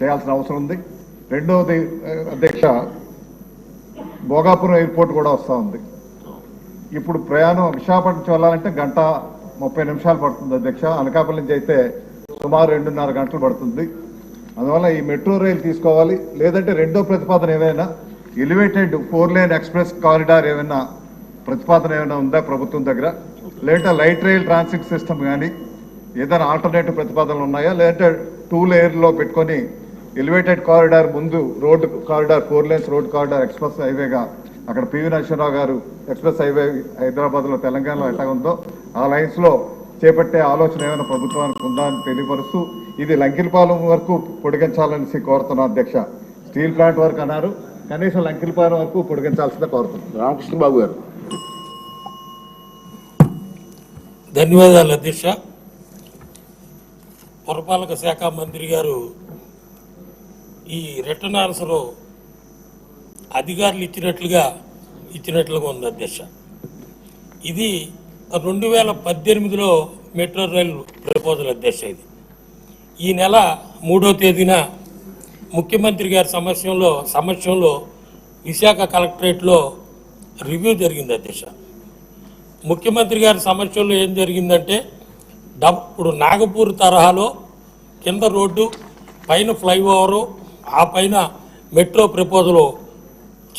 చేయాల్సిన అవసరం ఉంది. రెండవది అధ్యక్ష భోగాపురం ఎయిర్పోర్ట్ కూడా వస్తూ ఉంది. ఇప్పుడు ప్రయాణం విశాఖపట్నం నుంచి వెళ్ళాలంటే గంట ముప్పై నిమిషాలు పడుతుంది అధ్యక్ష. అనకాపల్లి నుంచి అయితే సుమారు రెండున్నర గంటలు పడుతుంది. అందువల్ల ఈ మెట్రో రైలు తీసుకోవాలి. లేదంటే రెండో ప్రతిపాదన ఏదైనా elevated four lane express corridor ఏమైనా ప్రతిపాదన ఏమైనా ఉందా ప్రభుత్వం దగ్గర? లేదంటే లైట్ రైల్ ట్రాన్సిట్ సిస్టమ్ కానీ ఏదైనా ఆల్టర్నేటివ్ ప్రతిపాదనలు ఉన్నాయా? లేదంటే టూ లేయర్లో పెట్టుకొని ఎలివేటెడ్ కారిడార్ ముందు road corridor four lanes road corridor express హైవేగా అక్కడ పివి నరసింహరావు గారు ఎక్స్ప్రెస్ హైవే హైదరాబాద్లో తెలంగాణలో ఎట్లా ఉందో ఆ లైన్స్లో చేపట్టే ఆలోచన ఏమైనా ప్రభుత్వానికి ఉందా అని తెలియపరుస్తూ ఇది లంకిలపాలెం వరకు పొడిగించాలని కోరుతున్నాను అధ్యక్ష. స్టీల్ ప్లాంట్ వరకు అన్నారు. కనీసం లంకిలపాలెం వరకు పొడిగించాల్సిందే కోరుతున్నాను రామకృష్ణ బాబు గారు. ధన్యవాదాలు అధ్యక్ష. పురపాలక శాఖ మంత్రి గారు ఈ రిటర్న్ ఆన్సర్ అధికారులు ఇచ్చినట్లుగా ఇచ్చినట్లుగా ఉంది అధ్యక్ష. ఇది రెండు వేల పద్దెనిమిదిలో మెట్రో రైలు ప్రపోజల్ అధ్యక్ష ఇది. ఈ నెల మూడో తేదీన ముఖ్యమంత్రి గారి సమస్యలో సమస్యలో విశాఖ కలెక్టరేట్లో రివ్యూ జరిగింది అధ్యక్ష. ముఖ్యమంత్రి గారి సమస్యలో ఏం జరిగిందంటే డబ్ ఇప్పుడు నాగపూర్ తరహాలో కింద రోడ్డు పైన ఫ్లైఓవరు ఆ పైన మెట్రో ప్రపోజల్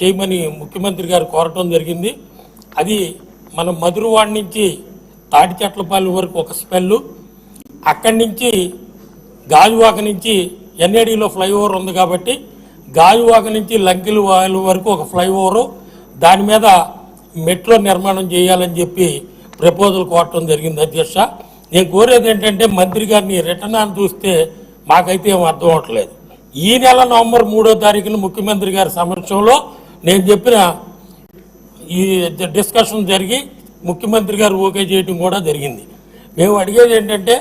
చేయమని ముఖ్యమంత్రి గారు కోరటం జరిగింది. అది మన మధురవాడ నుంచి తాటి వరకు ఒక స్పెల్లు. అక్కడి నుంచి గాజువాక నుంచి ఎన్ఏడిలో ఫ్లైఓవర్ ఉంది కాబట్టి గాజువాక నుంచి లంకిల వాయిల్ వరకు ఒక ఫ్లైఓవరు. దాని మీద మెట్రో నిర్మాణం చేయాలని చెప్పి ప్రపోజల్ కోరటం జరిగింది అధ్యక్ష. నేను కోరేది ఏంటంటే మంత్రి గారిని రిటర్న్ అని చూస్తే మాకైతే ఏం అర్థం అవట్లేదు ఈ నెల నవంబర్ మూడో తారీఖున ముఖ్యమంత్రి గారి సమక్షంలో నేను చెప్పిన ఈ డిస్కషన్ జరిగి ముఖ్యమంత్రి గారు ఓకే చేయడం కూడా జరిగింది. మేము అడిగేది ఏంటంటే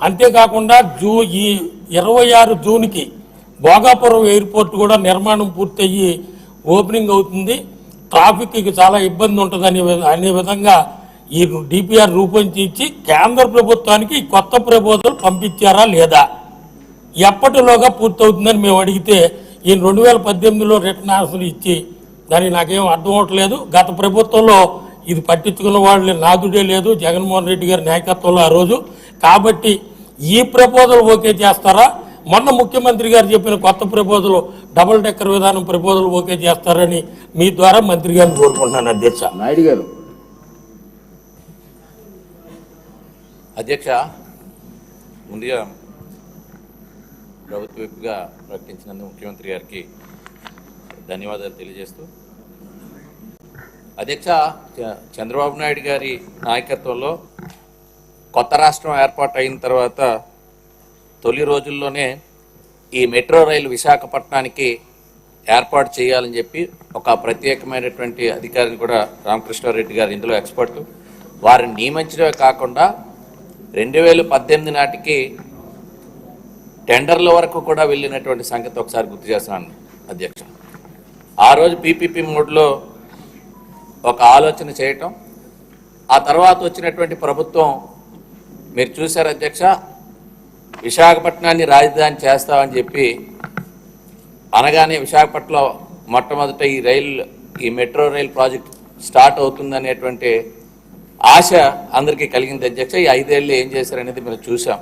అంతేకాకుండా జూ ఈ ఇరవై ఆరు జూన్కి భోగాపురం ఎయిర్పోర్ట్ కూడా నిర్మాణం పూర్తయ్యి ఓపెనింగ్ అవుతుంది. ట్రాఫిక్కి చాలా ఇబ్బంది ఉంటుంది అనే వి- అనే విధంగా ఈ డిపిఆర్ రూపొందించి కేంద్ర ప్రభుత్వానికి కొత్త ప్రపోజల్ పంపించారా లేదా? ఎప్పటిలోగా పూర్తవుతుందని మేము అడిగితే ఈ రెండు వేల పద్దెనిమిదిలో రిటర్న్ ఆన్సర్ ఇచ్చి దానికి నాకేం అర్థం అవట్లేదు. గత ప్రభుత్వంలో ఇది పట్టించుకున్న వాళ్ళు నాదుడే లేదు. జగన్మోహన్ రెడ్డి గారి నాయకత్వంలో ఆ రోజు. కాబట్టి ఈ ప్రపోజల్ ఓకే చేస్తారా? మొన్న ముఖ్యమంత్రి గారు చెప్పిన కొత్త ప్రపోజల్ డబుల్ డెక్కర్ విధానం ప్రపోజల్ ఓకే చేస్తారని మీ ద్వారా మంత్రి గారిని కోరుకుంటున్నాను అధ్యక్ష. నాయుడు గారు. అధ్యక్ష ముందుగా ప్రభుత్వ విప్గా ప్రకటించినందుకు ముఖ్యమంత్రి గారికి ధన్యవాదాలు తెలియజేస్తూ అధ్యక్ష చ- చంద్రబాబు నాయుడు గారి నాయకత్వంలో కొత్త రాష్ట్రం ఏర్పాటు అయిన తర్వాత తొలి రోజుల్లోనే ఈ మెట్రో రైలు విశాఖపట్నానికి ఏర్పాటు చేయాలని చెప్పి ఒక ప్రత్యేకమైనటువంటి అధికారిని కూడా రామకృష్ణారెడ్డి గారు ఇందులో ఎక్స్పర్ట్. వారిని నియమించడమే కాకుండా రెండు వేల పద్దెనిమిది నాటికి టెండర్ల వరకు కూడా వెళ్ళినటువంటి సంగతి ఒకసారి గుర్తు చేస్తున్నాను అధ్యక్ష. ఆ రోజు పీపీపీ మోడ్లో ఒక ఆలోచన చేయటం ఆ తర్వాత వచ్చినటువంటి ప్రభుత్వం మీరు చూశారు అధ్యక్ష విశాఖపట్నాన్ని రాజధాని చేస్తామని చెప్పి అనగానే విశాఖపట్నంలో మొట్టమొదట ఈ రైలు ఈ మెట్రో రైల్ ప్రాజెక్ట్ స్టార్ట్ అవుతుందనేటువంటి ఆశ అందరికీ కలిగింది అధ్యక్ష. ఈ ఐదేళ్ళు ఏం చేశారనేది మేము చూసాం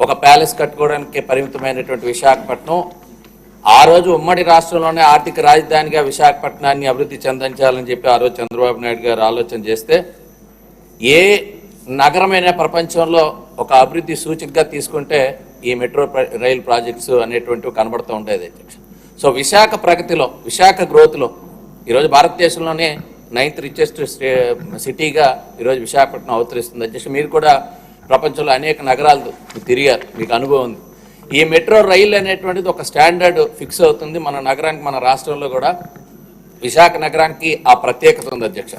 ఒక ప్యాలెస్ కట్టుకోవడానికి పరిమితమైనటువంటి విశాఖపట్నం. ఆ రోజు ఉమ్మడి రాష్ట్రంలోనే ఆర్థిక రాజధానిగా విశాఖపట్నాన్ని అభివృద్ధి చెందించాలని చెప్పి ఆ రోజు చంద్రబాబు నాయుడు గారు ఆలోచన చేస్తే ఏ నగరమైన ప్రపంచంలో ఒక అభివృద్ధి సూచికగా తీసుకుంటే ఈ మెట్రో రైల్ ప్రాజెక్ట్స్ అనేటువంటివి కనబడుతూ ఉండేది అధ్యక్ష. సో విశాఖ ప్రగతిలో విశాఖ గ్రోత్లో ఈరోజు భారతదేశంలోనే నైన్త్ రిచెస్ట్ సిటీగా ఈరోజు విశాఖపట్నం అవతరిస్తుంది అధ్యక్ష. మీరు కూడా ప్రపంచంలో అనేక నగరాలు తిరిగారు. మీకు అనుభవం ఉంది. ఈ మెట్రో రైల్ అనేటువంటిది ఒక స్టాండర్డ్ ఫిక్స్ అవుతుంది. మన నగరానికి మన రాష్ట్రంలో కూడా. విశాఖ నగరానికి ఆ ప్రత్యేకత ఉంది అధ్యక్ష.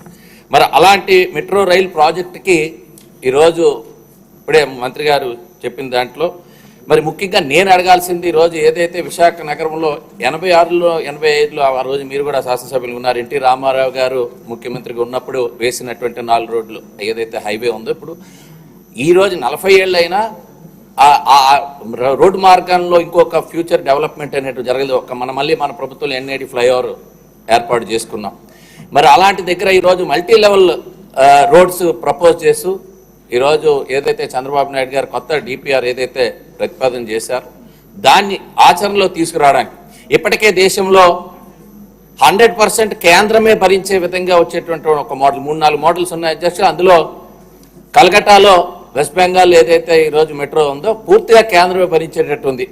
మరి అలాంటి మెట్రో రైల్ ప్రాజెక్టుకి ఈరోజు ఇప్పుడే మంత్రి గారు చెప్పిన దాంట్లో మరి ముఖ్యంగా నేను అడగాల్సింది ఈరోజు ఏదైతే విశాఖ నగరంలో ఎనభై ఆరులో ఎనభై ఐదులో ఆ రోజు మీరు కూడా శాసనసభ్యులు ఉన్నారు. ఎన్టీ రామారావు గారు ముఖ్యమంత్రిగా ఉన్నప్పుడు వేసినటువంటి నాలుగు రోడ్లు ఏదైతే హైవే ఉందో ఇప్పుడు ఈరోజు నలభై ఏళ్ళైనా ఆ రోడ్డు మార్గంలో ఇంకొక ఫ్యూచర్ డెవలప్మెంట్ అనేటు జరగదు ఒక మన మళ్ళీ మన ప్రభుత్వం ఎన్ఐడి ఫ్లైఓవర్ ఏర్పాటు చేసుకున్నాం. మరి అలాంటి దగ్గర ఈరోజు మల్టీ లెవెల్ రోడ్స్ ప్రపోజ్ చేస్తూ ఈరోజు ఏదైతే చంద్రబాబు నాయుడు గారు కొత్త డిపిఆర్ ఏదైతే ప్రతిపాదన చేశారు దాన్ని ఆచరణలో తీసుకురావడానికి. ఇప్పటికే దేశంలో హండ్రెడ్ పర్సెంట్ కేంద్రమే భరించే విధంగా వచ్చేటువంటి ఒక మోడల్. మూడు నాలుగు మోడల్స్ ఉన్నాయి. జస్ట్ అందులో కలకట్టాలో వెస్ట్ బెంగాల్ ఏదైతే ఈరోజు మెట్రో ఉందో పూర్తిగా కేంద్రమే భరించేటట్టు ఉంది